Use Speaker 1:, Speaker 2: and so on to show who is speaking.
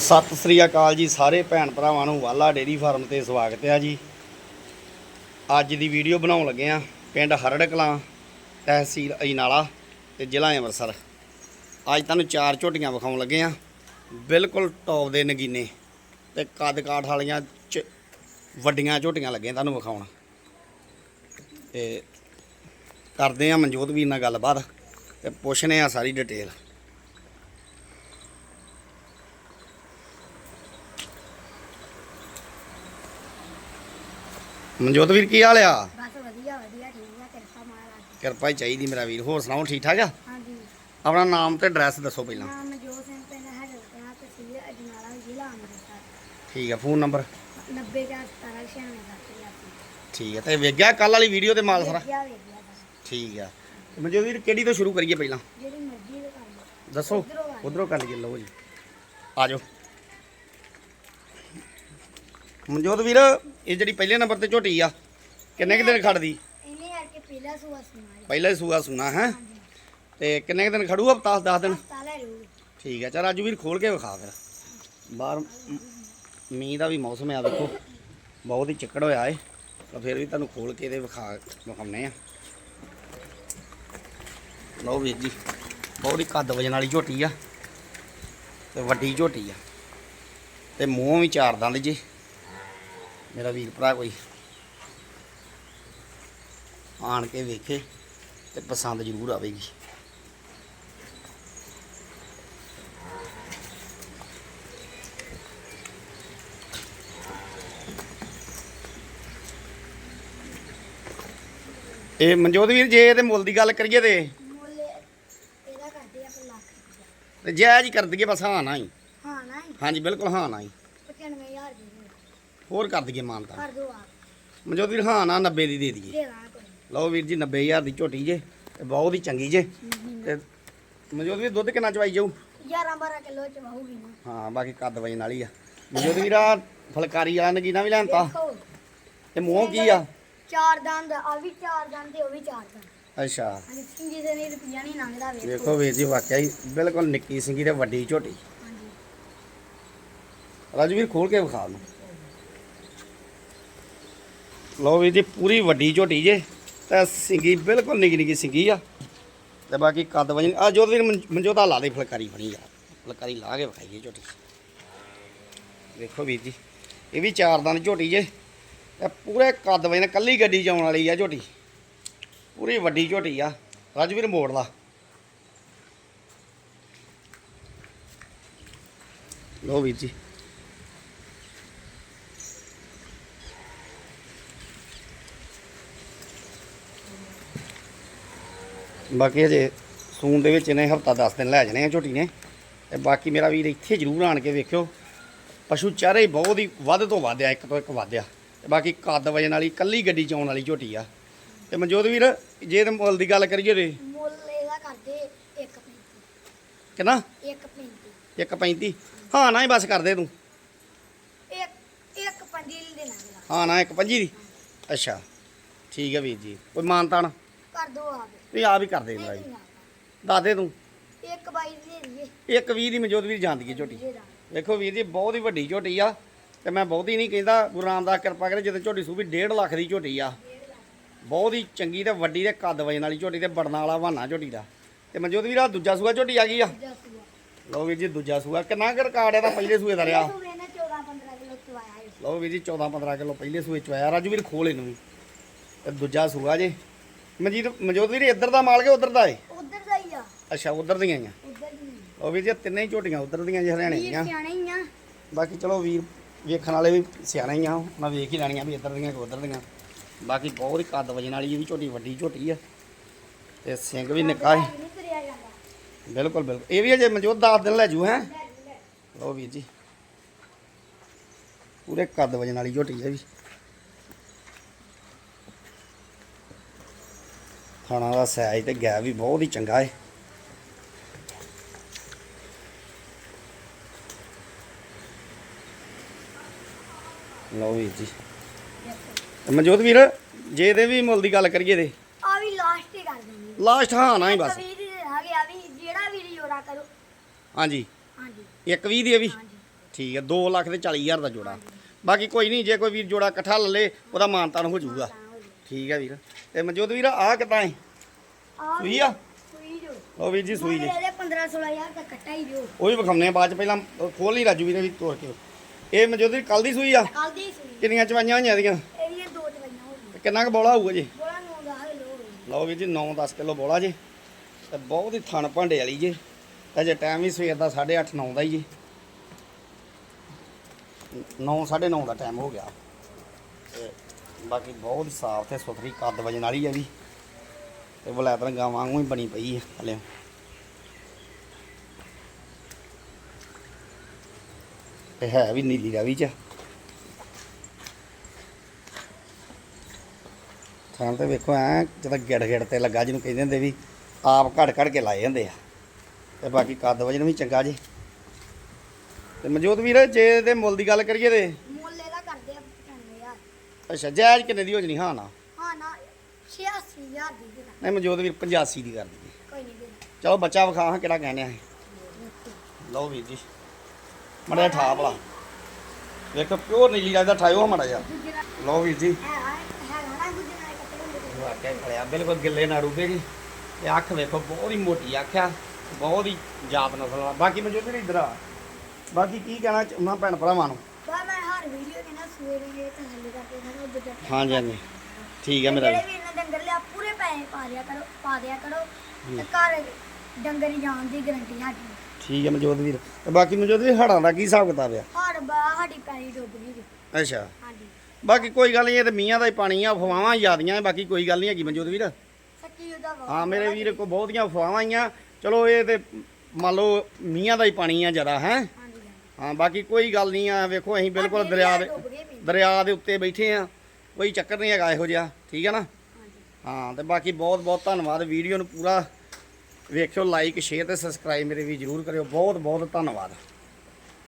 Speaker 1: ਸਤਿ ਸ੍ਰੀ ਅਕਾਲ ਜੀ ਸਾਰੇ ਭੈਣ ਭਰਾਵਾਂ ਨੂੰ ਵਾਲਾ ਡੇਰੀ ਫਾਰਮ ਤੇ ਸਵਾਗਤ ਹੈ ਜੀ। ਅੱਜ ਦੀ ਵੀਡੀਓ ਬਣਾਉਣ ਲੱਗੇ ਆ ਪਿੰਡ ਹਰੜ ਕਲਾਂ ਤਹਿਸੀਲ ਅਜਨਾਲਾ ਤੇ ਜ਼ਿਲ੍ਹਾ ਅੰਮ੍ਰਿਤਸਰ। ਅੱਜ ਤੁਹਾਨੂੰ ਚਾਰ ਝੋਟੀਆਂ ਵਿਖਾਉਣ ਲੱਗੇ ਆ ਬਿਲਕੁਲ ਟੌਪ ਦੇ ਨਗੀਨੇ ਤੇ ਕੱਦ ਕਾਠ ਵਾਲੀਆਂ ਚ- ਵੱਡੀਆਂ ਝੋਟੀਆਂ ਲੱਗੇ ਤੁਹਾਨੂੰ ਵਿਖਾਉਣ। ਤੇ ਕਰਦੇ ਆ ਮਨਜੋਤ ਵੀਰ ਨਾਲ ਗੱਲਬਾਤ ਤੇ ਪੁੱਛਨੇ ਆ ਸਾਰੀ ਡਿਟੇਲ ਮਨਜੋਤ ਵੀਰ ਕੀ ਹਾਲ ਆ?
Speaker 2: ਬਸ ਵਧੀਆ ਵਧੀਆ ਠੀਕ ਆ ਕਿਰਪਾ ਮਹਾਰਾਜ ਦੀ।
Speaker 1: ਕਿਰਪਾ ਹੀ ਚਾਹੀਦੀ ਮੇਰਾ ਵੀਰ ਹੋਰ ਸੁਣਾਓ ਠੀਕ ਠਾਕ ਆ?
Speaker 2: ਹਾਂਜੀ।
Speaker 1: ਆਪਣਾ ਨਾਮ ਤੇ ਐਡਰੈਸ ਦੱਸੋ ਪਹਿਲਾਂ।
Speaker 2: ਨਾਮ ਜੋਤ ਸਿੰਘ ਪਿੰਡ ਹਰਪਿਆ ਤਹਿਸੀਲ ਅਜਨਾਲਾ ਜ਼ਿਲ੍ਹਾ ਅੰਮ੍ਰਿਤਸਰ।
Speaker 1: ਠੀਕ ਆ ਫੋਨ ਨੰਬਰ?
Speaker 2: 90 ਜਾਂ 17 96
Speaker 1: ਠੀਕ ਆ ਤੇ ਵੇਖਿਆ ਕੱਲ ਵਾਲੀ ਵੀਡੀਓ ਤੇ ਮਾਲ ਸਾਰਾ?
Speaker 2: ਵਧੀਆ ਵੇਖਿਆ ਬਸ।
Speaker 1: ਠੀਕ ਆ। ਤੇ ਮਨਜੋਤ ਵੀਰ ਕਿਹੜੀ ਤੋਂ ਸ਼ੁਰੂ ਕਰੀਏ ਪਹਿਲਾਂ?
Speaker 2: ਜਿਹੜੀ ਮਰਜ਼ੀ ਦੇ ਕਰ ਲਓ।
Speaker 1: ਦੱਸੋ
Speaker 2: ਉੱਧਰੋਂ ਆ ਜਾਓ।
Speaker 1: ਉਧਰੋਂ ਕਰ ਲਈਏ ਲਓ ਜੀ। ਆ ਜਾਓ। ਮਨਜੋਤ ਵੀਰ ਇਹ ਜਿਹੜੀ ਪਹਿਲੇ ਨੰਬਰ ਤੇ ਝੋਟੀ ਆ ਕਿੰਨੇ ਕੁ ਦਿਨ ਖੜਦੀ?
Speaker 2: ਇਹਨੇ ਕਰਕੇ ਪਹਿਲਾ ਸੂਆ ਸੁਣਾ
Speaker 1: ਪਹਿਲਾ ਹੀ ਸੂਆ ਸੁਣਾ ਹੈ?
Speaker 2: ਹਾਂਜੀ।
Speaker 1: ਤੇ ਕਿੰਨੇ ਕੁ ਦਿਨ ਖੜੂ ਹਫਤਾ 10 ਦਿਨ? ਠੀਕ ਹੈ ਚਲ ਰਾਜੂ ਵੀਰ ਖੋਲ ਕੇ ਵਿਖਾ ਫਿਰ। ਬਾਹਰ ਮੀਂਹ ਦਾ ਵੀ ਮੌਸਮ ਆ ਦੇਖੋ। ਬਹੁਤ ਹੀ ਚਿੱਕੜ ਹੋਇਆ ਏ ਤਾਂ ਫਿਰ ਵੀ ਤੁਹਾਨੂੰ ਖੋਲ ਕੇ ਇਹਦੇ ਵਿਖਾ ਵਿਖਾਉਂਦੇ ਆ। ਲਓ ਵੀਰ ਜੀ ਬਹੁਤ ਹੀ ਕੱਦ ਵਜਣ ਵਾਲੀ ਝੋਟੀ ਆ ਤੇ ਵੱਡੀ ਝੋਟੀ ਆ। ਤੇ ਮੂੰਹ ਵੀ ਚਾਰ ਦੰਦ ਜੀ। ਮੇਰਾ ਵੀਰ ਭਰਾ ਕੋਈ ਆਣ ਕੇ ਵੇਖੇ ਤੇ ਪਸੰਦ ਜ਼ਰੂਰ ਆਵੇਗੀ। ਇਹ ਮਨਜੋਤ ਵੀਰ ਜੇ ਇਹਦੇ ਮੁੱਲ ਦੀ ਗੱਲ ਕਰੀਏ ਤੇ
Speaker 2: ਮੁੱਲ ਇਹਦਾ ਕਰਦੇ ਆਪਾਂ ਲੱਖ ਰੁਪਇਆ
Speaker 1: ਤੇ ਜਾਇਜ਼ ਹੀ ਕਰ ਦਈਏ ਬਸ ਹਾਂ ਨਾ ਹੀ।
Speaker 2: ਹਾਂ ਨਾ ਹੀ।
Speaker 1: ਹਾਂਜੀ ਬਿਲਕੁਲ ਹਾਂ ਨਾ ਹੀ।
Speaker 2: 95000 ਦੀ ਦੇ।
Speaker 1: ਹੋਰ ਕਰ ਦਈਏ ਮਾਨਤਾ
Speaker 2: ਕਰ ਦੋ
Speaker 1: ਮਨਜੋਤ ਵੀਰ ਹਾਂ ਨਾ 90 ਦੀ ਦੇ ਦਈਏ।
Speaker 2: ਕੋਈ।
Speaker 1: ਲਓ ਵੀਰ ਜੀ 90000 ਦੀ ਝੋਟੀ ਜੇ ਤੇ ਬਹੁਤ ਹੀ ਚੰਗੀ ਜੇ। ਤੇ ਮਨਜੋਤ ਵੀਰ ਦੁੱਧ ਕਿੰਨਾ ਚਵਾਈ ਜਾਊ?
Speaker 2: 11 12 ਕਿਲੋ ਚ ਵਹੂਗੀ ਨਾ
Speaker 1: ਹਾਂ ਬਾਕੀ ਕੱਦ ਵਜਣ ਵਾਲੀ ਆ। ਮਨਜੋਤ ਵੀਰ ਆ ਫਲਕਾਰੀ ਵਾਲਾ ਨਗੀਨਾ ਵੀ ਲੈਣਤਾ
Speaker 2: ਦੇਖੋ।
Speaker 1: ਤੇ ਮੂੰਹ ਕੀ ਆ?
Speaker 2: ਚਾਰ ਦੰਦ ਆ ਵੀ ਚਾਰ ਦੰਦ ਤੇ ਉਹ ਵੀ ਚਾਰ ਦੰਦ।
Speaker 1: ਅੱਛਾ।
Speaker 2: ਹਾਂਜੀ ਸਿੰਗੀ ਦੇ ਨਹੀਂ ਰੁਪਈਆ ਨਹੀਂ ਲੰਘਦਾ ਵੇਖੋ
Speaker 1: ਵੇਖੋ ਵੀਰ ਜੀ ਵਾਕਿਆ ਹੀ ਬਿਲਕੁਲ ਨਿੱਕੀ ਸਿੰਗੀ ਤੇ ਵੱਡੀ ਝੋਟੀ।
Speaker 2: ਹਾਂਜੀ।
Speaker 1: ਰਾਜਵੀਰ ਖੋਲ ਕੇ ਵਿਖਾ ਲਓ ਲਓ ਵੀਰ ਜੀ, ਪੂਰੀ ਵੱਡੀ ਝੋਟੀ ਜੇ, ਤੇ ਸਿੰਗੀ ਬਿਲਕੁਲ ਨਿੱਕੀ ਨਿੱਕੀ ਸਿੰਗੀ ਆ। ਤੇ ਬਾਕੀ ਕੱਦ ਵਜਨ ਆ ਜੋਤ ਵੀਰ ਮਨਜੋਤਾ ਲਾ ਦੇ ਫਲਕਾਰੀ ਬਣੀ ਯਾਰ ਫਲਕਾਰੀ ਲਾ ਕੇ ਵਿਖਾਈਏ ਝੋਟੀ। ਵੇਖੋ ਵੀਰ ਜੀ, ਇਹ ਵੀ ਚਾਰ ਦੰਦ ਝੋਟੀ ਜੇ। ਤੇ ਪੂਰੇ ਕੱਦ ਵਜਨ ਕੱਲੀ ਗੱਡੀ 'ਚ ਆਉਣ ਵਾਲੀ ਆ ਝੋਟੀ। ਪੂਰੀ ਵੱਡੀ ਝੋਟੀ ਆ, ਰਾਜਵੀਰ ਮੋੜ ਲਾ। ਲੋ ਵੀਰ ਜੀ ਬਾਕੀ ਅਜੇ ਸੂਨ ਦੇ ਵਿੱਚ ਇਹਨੇ ਹਫਤਾ 10 ਦਿਨ ਲੈ ਜਾਣੇ ਆ ਝੋਟੀ ਨੇ। ਤੇ ਬਾਕੀ ਮੇਰਾ ਵੀਰ ਇੱਥੇ ਜ਼ਰੂਰ ਆਣ ਕੇ ਵੇਖਿਓ। ਪਸ਼ੂ ਚਾਰੇ ਬਹੁਤ ਹੀ ਵੱਧ ਤੋਂ ਵੱਧ ਆ ਇੱਕ ਤੋਂ ਇੱਕ ਵੱਧ ਆ। ਤੇ ਬਾਕੀ ਕੱਦ ਵਜਨ ਵਾਲੀ ਕੱਲੀ ਗੱਡੀ ਚ ਆਉਣ ਵਾਲੀ ਝੋਟੀ ਆ। ਤੇ ਮਨਜੋਤ ਵੀਰ ਜੇ ਇਹਦੇ ਮੁੱਲ ਦੀ ਗੱਲ ਕਰੀਏ ਤੇ?
Speaker 2: ਮੁੱਲ ਇਹਦਾ ਕਰਦੇ 1.35
Speaker 1: ਕਿੰਨਾ?
Speaker 2: 1.35
Speaker 1: 1.35 ਹਾਂ ਨਾ ਹੀ ਬਸ ਕਰ ਦੇ ਤੂੰ।
Speaker 2: ਇੱਕ ਇੱਕ ਪੰਜੀ ਲਈ ਦੇਣਾ ਮੇਰਾ
Speaker 1: ਹਾਂ ਨਾ 1.25 ਦੀ ਅੱਛਾ। ਠੀਕ ਹੈ ਵੀਰ ਜੀ। ਕੋਈ ਮਾਨਤਾਨ?
Speaker 2: ਕਰ ਦੋ
Speaker 1: ਆਪ। ਹੀ ਕਰ ਦੇ ਜੀ ਦੱਸ ਦੇ ਤੂੰ।
Speaker 2: ਇੱਕ ਬਾਈ ਦੀ ਦੇ ਦਈਏ।
Speaker 1: ਇੱਕ 20 ਦੀ ਮਨਜੋਤ ਵੀਰ ਜਾਂਦੀ ਹੈ ਝੋਟੀ।
Speaker 2: ਦੇ ਦਾਂ
Speaker 1: ਵੇਖੋ ਵੀਰ ਜੀ ਬਹੁਤ ਹੀ ਵੱਡੀ ਝੋਟੀ ਆ ਤੇ ਮੈਂ ਬਹੁਤੀ ਨਹੀਂ ਕਹਿੰਦਾ ਗੁਰੂ ਰਾਮਦਾਸ ਕਿਰਪਾ ਕਰੇ ਜਦੋਂ ਝੋਟੀ ਸੂਬੀ 1.5 ਲੱਖ ਦੀ ਝੋਟੀ ਆ। ਬਹੁਤ ਹੀ ਚੰਗੀ ਤੇ ਵੱਡੀ ਤੇ ਕੱਦ ਵਜਣ ਵਾਲੀ ਝੋਟੀ ਤੇ ਬੜਨ ਵਾਲਾ ਬਹਾਨਾ ਝੋਟੀ ਦਾ। ਤੇ ਮਨਜੋਤ ਵੀਰ ਆ ਦੂਜਾ ਸੂਆ ਝੋਟੀ ਆ ਗਈ ਆ।
Speaker 2: ਜਸੂਆ
Speaker 1: ਲਓ ਵੀਰ ਜੀ ਦੂਜਾ ਸੂਆ। ਕਿੰਨਾ ਕੁ ਰਿਕਾਰਡ ਇਹਦਾ ਪਹਿਲੇ ਸੂਏ ਦਾ ਰਿਹਾ?
Speaker 2: ਸੂਏ ਨੇ 14 15 ਕਿਲੋ ਚਵਾਇਆ ਹੈ
Speaker 1: ਲਓ ਵੀਰ ਜੀ 14 15 ਕਿਲੋ ਪਹਿਲੇ ਸੂਏ ਚ ਆਇਆ ਰਾਜੂ ਵੀਰ ਖੋਲ ਇਹਨੂੰ ਵੀ। ਤੇ ਦੂਜਾ ਸੂਆ ਜੇ। ਮਨਜੀਤ ਮਨਜੋਤ ਵੀਰ ਇੱਧਰ ਦਾ ਮਾਲ ਕੇ ਉੱਧਰ ਦਾ ਏ?
Speaker 2: ਉਧਰ ਦਾ ਹੀ ਆ।
Speaker 1: ਅੱਛਾ ਉੱਧਰ ਦੀਆਂ ਹੀ ਆ।
Speaker 2: ਉਧਰ ਦੀ
Speaker 1: ਉਹ ਵੀਰ ਜੀ ਤਿੰਨੇ ਹੀ ਝੋਟੀਆਂ ਉੱਧਰ ਦੀਆਂ ਜੀ ਹਰਿਆਣੇ
Speaker 2: ਵੀਰ
Speaker 1: ਦੀਆਂ।
Speaker 2: ਸਿਆਣੇ ਹੀ ਆ।
Speaker 1: ਬਾਕੀ ਚਲੋ ਵੀਰ ਵੇਖਣ ਵਾਲੇ ਵੀ ਸਿਆਣੇ ਹੀ ਆ ਮੈਂ ਵੇਖ ਹੀ ਲੈਣੀਆਂ ਵੀ ਇੱਧਰ ਦੀਆਂ ਕਿ ਉੱਧਰ ਦੀਆਂ। ਬਾਕੀ ਬਹੁਤ ਹੀ ਕੱਦ ਵਜਣ ਵਾਲੀ ਇਹ ਵੀ ਝੋਟੀ ਵੱਡੀ ਝੋਟੀ ਆ। ਤੇ ਸਿੰਘ ਵੀ ਨਿੱਕਾ ਹੈ।
Speaker 2: ਨਹੀਂ ਤੁਰਿਆ ਜਾਂਦਾ।
Speaker 1: ਬਿਲਕੁਲ ਬਿਲਕੁਲ। ਇਹ ਵੀ ਅਜੇ ਮਨਜੋਤ 10 ਦਿਨ ਲੈ ਜੂ ਹੈ? ਲਓ ਵੀਰ ਜੀ। ਪੂਰੇ ਕੱਦ ਵਜਣ ਵਾਲੀ ਝੋਟੀ ਹੈ ਵੀ। ਖਾਣਾ ਦਾ ਸਾਈਜ਼ ਤੇ ਗੈਪ ਵੀ ਬਹੁਤ ਹੀ ਚੰਗਾ ਹੈ ਲਓ ਵੀਰ ਜੀ। ਮਨਜੋਤ ਵੀਰ ਜੇ ਇਹਦੇ ਵੀ ਮੁੱਲ ਦੀ ਗੱਲ ਕਰੀਏ ਤੇ।
Speaker 2: ਆ ਵੀ ਲਾਸਟ ਹੀ ਕਰ ਦਿੰਦੀ
Speaker 1: ਲਾਸਟ ਹਾਂ ਨਾ ਹੀ ਬਸ।
Speaker 2: ਦੇ ਆ ਗਿਆ ਵੀ ਜਿਹੜਾ ਵੀਰ ਜੋੜਾ ਕਰੋ।
Speaker 1: ਹਾਂਜੀ।
Speaker 2: ਹਾਂਜੀ।
Speaker 1: ਇੱਕ ਵੀਹ ਦੀ ਇਹ ਵੀ? ਠੀਕ ਹੈ 2 ਲੱਖ ਤੇ 40 ਹਜ਼ਾਰ ਦਾ ਜੋੜਾ। ਬਾਕੀ ਕੋਈ ਨਹੀਂ ਜੇ ਕੋਈ ਵੀਰ ਜੋੜਾ ਇਕੱਠਾ ਲੈ ਲੇ ਉਹਦਾ ਮਾਨਤਾਨ ਹੋ ਜਾਊਗਾ। ਠੀਕ ਹੈ ਵੀਰ। ਤੇ ਮਨਜੋਤ ਵੀਰ ਆਹ ਕਿੱਦਾਂ ਹੈ ਸੂਈ ਆ?
Speaker 2: ਸੂਈ ਜੋ।
Speaker 1: ਉਹ ਵੀਰ ਜੀ ਸੂਈ ਜੀ।
Speaker 2: ਇਹਦੇ 15 16000 ਦਾ ਕੱਟਾ ਹੀ ਜੋ।
Speaker 1: ਉਹ ਵੀ ਵਿਖਾਉਂਦੇ ਆ ਬਾਅਦ ਚ ਪਹਿਲਾਂ ਖੋਲ ਹੀ ਰਾਜੂ ਵੀਰੇ ਵੀ ਤੋੜ ਕੇ। ਇਹ ਮਨਜੋਤ ਵੀਰ ਕੱਲ ਦੀ ਸੂਈ ਆ?
Speaker 2: ਕੱਲ ਦੀ ਸੂਈ।
Speaker 1: ਕਿੰਨੀਆਂ ਚਵਾਈਆਂ ਹੋਈਆਂ ਇਹਦੀਆਂ?
Speaker 2: ਇਹਦੀਆਂ ਦੋ ਚਵਾਈਆਂ ਹੋ ਗਈਆਂ
Speaker 1: ਤੇ ਕਿੰਨਾ ਕੁ ਬੋਲਾ ਹੋਊਗਾ ਜੀ?
Speaker 2: ਬੋਲਾ ਨੂੰ ਦਾ ਹਲੋ
Speaker 1: ਲਓ ਵੀਰ ਜੀ 9-10 ਕਿਲੋ ਬੋਲਾ ਜੀ। ਤੇ ਬਹੁਤ ਹੀ ਥਣ ਭਾਂਡੇ ਵਾਲੀ ਜੀ। ਅਜੇ ਟਾਈਮ ਵੀ ਸਵੇਰ ਦਾ 8:30 9 ਦਾ ਹੀ ਜੀ। 9 9:30 ਦਾ ਟਾਈਮ ਹੋ ਗਿਆ। ਤੇ ਬਾਕੀ ਬਹੁਤ ਸਾਫ਼ ਤੇ ਸੁਥਰੀ ਕੱਦ ਵਜਣ ਵਾਲੀ ਹੈ ਵੀ ਤੇ ਬਲੈਤਰ ਗਾਂ ਵਾਂਗੂ ਹੀ ਬਣੀ ਪਈ ਹੈ ਹਲੇ। ਤੇ ਹੈ ਵੀ ਨੀਲੀ ਰਾਵੀ ਚ। ਥਾਂ ਤੇ ਵੇਖੋ ਐ ਜਦੋਂ ਗਿੜ ਗਿੜ ਤੇ ਲੱਗਾ ਜਿਹਨੂੰ ਕਹਿੰਦੇ ਹੁੰਦੇ ਵੀ, ਆਪ ਘੜ ਘੜ ਕੇ ਲਾਏ ਹੁੰਦੇ ਆ। ਤੇ ਬਾਕੀ ਕੱਦ ਵਜਨ ਵੀ ਚੰਗਾ ਜੀ। ਤੇ ਮਨਜੋਤ ਵੀਰ, ਜੇ ਇਹਦੇ ਮੁੱਲ ਦੀ ਗੱਲ ਕਰੀਏ ਤੇ
Speaker 2: ਮੁੱਲ ਇਹਦਾ ਕਰਦੇ ਆ 95000
Speaker 1: ਅੱਛਾ ਜਾਇਜ਼ ਕਿੰਨੇ ਦੀ ਹੋ ਜਣੀ? ਹਾਂ ਨਾ?
Speaker 2: ਹਾਂ ਨਾ 86000 ਦੀ ਦੇ
Speaker 1: ਨਹੀਂ ਮਨਜੋਤ ਵੀਰ 85 ਦੀ ਕਰ ਦਈਏ
Speaker 2: ਕੋਈ ਨਹੀਂ ਦੇ
Speaker 1: ਚਲੋ ਬੱਚਾ ਵਿਖਾ ਹਾਂ ਕਿਹੜਾ ਕਹਿੰਦੇ ਆ ਲਓ ਵੀਰ ਜੀ ਮੜਾ ਠਾ ਭਲਾ। ਵੇਖੋ ਪਿਓਰ ਨੀਲੀ ਰਾਵੀ ਦਾ ਠਾਇਓ ਮੜਾ ਜਾ ਲਓ ਵੀਰ ਜੀ।
Speaker 2: ਹੈ ਹੈ ਨਾ ਦੂਜੇ ਨਾਲ ਕੱਟੇ ਹੁੰਦੇ ਨੇ।
Speaker 1: ਵਾਕਿਆ ਖੜਿਆ ਬਿਲਕੁਲ ਗਿੱਲੇ ਨਾ ਰੂਬੇ ਜੀ ਇਹ ਅੱਖ ਵੇਖੋ ਬਹੁਤ ਹੀ ਮੋਟੀ ਅੱਖ ਆ ਬਹੁਤ ਹੀ ਜਾਤ ਨਸਲ ਵਾਲਾ ਬਾਕੀ ਮਨਜੋਤ ਵੀਰ ਇਧਰ ਆ। ਬਾਕੀ ਕੀ ਕਹਿਣਾ ਚਾਹੁੰਦਾ ਭੈਣ ਭਰਾਵਾਂ ਨੂੰ?
Speaker 2: ਬਾ ਮੈਂ ਹਰ ਵੀਡੀਓ ਦੇ ਨਾ ਸਵੇਰੇ ਇਹ ਤਸੱਲੀ ਕਰਕੇ
Speaker 1: ਹਾਂਜੀ ਹਾਂਜੀ। ਠੀਕ ਹੈ ਮੇਰਾ
Speaker 2: ਜਿਹੜੇ
Speaker 1: ਵੀਰ।
Speaker 2: ਵੀ ਇਹਨਾਂ ਡੰਗਰ ਲਿਆ ਪੂਰੇ ਪੈਸੇ ਪਾ ਦਿਆ ਕਰੋ ਪਾ ਦਿਆ ਕਰੋ। ਤੇ ਘਰ ਡੰਗਰ ਹੀ ਜਾਣ ਦੀ ਗਰੰਟੀ ਸਾਡੀ।
Speaker 1: ਠੀਕ ਹੈ ਮਨਜੋਤ ਵੀਰ। ਤੇ ਬਾਕੀ ਮਨਜੋਤ ਵੀਰ ਹੜਾਂ ਦਾ ਕੀ ਹਿਸਾਬ ਕਿਤਾਬ ਆ?
Speaker 2: ਹਰ ਬਾ ਸਾਡੀ ਪੈਲੀ ਡੁੱਬ ਗਈ ਜੀ।
Speaker 1: ਅੱਛਾ।
Speaker 2: ਹਾਂਜੀ।
Speaker 1: ਬਾਕੀ ਕੋਈ ਗੱਲ ਨਹੀਂ ਇਹ ਤੇ ਮੀਆਂ ਦਾ ਹੀ ਪਾਣੀ ਆ ਅਫਵਾਹਾਂ ਜ਼ਿਆਦੀਆਂ ਬਾਕੀ ਕੋਈ ਗੱਲ ਨਹੀਂ ਹੈਗੀ ਮਨਜੋਤ ਵੀਰ।
Speaker 2: ਸੱਚੀ ਉਹਦਾ ਵਾ
Speaker 1: ਹਾਂ ਮੇਰੇ ਵੀਰ ਕੋ ਬਹੁਤੀਆਂ ਅਫਵਾਹਾਂ ਆਈਆਂ। ਚਲੋ ਇਹ ਤੇ ਮੰਨ ਲਓ ਮੀਆਂ ਦਾ ਹੀ ਪਾਣੀ ਆ ਜ਼ਿਆਦਾ ਹੈ।
Speaker 2: ਹਾਂਜੀ ਹਾਂਜੀ।
Speaker 1: ਹਾਂ ਬਾਕੀ ਕੋਈ ਗੱਲ ਨਹੀਂ ਆ ਵੇਖੋ ਅਸੀਂ ਬਿਲਕੁਲ ਦਰਿਆ ਦੇ
Speaker 2: ਡੁੱਬ ਗਏ ਵੀ।
Speaker 1: ਦਰਿਆ ਦੇ ਉੱਤੇ ਬੈਠੇ ਆ। ਕੋਈ ਚੱਕਰ ਨਹੀਂ ਹੈਗਾ ਇਹੋ ਜਿਹਾ, ਠੀਕ ਹੈ ਨਾ? ਹਾਂ, ਤੇ ਬਾਕੀ ਬਹੁਤ ਬਹੁਤ ਧੰਨਵਾਦ। ਵੀਡੀਓ ਨੂੰ ਪੂਰਾ ਵੇਖਿਓ ਲਾਈਕ ਸ਼ੇਅਰ ਤੇ ਸਬਸਕ੍ਰਾਈਬ ਮੇਰੇ ਵੀ ਜਰੂਰ ਕਰਿਓ। ਬਹੁਤ ਬਹੁਤ ਧੰਨਵਾਦ।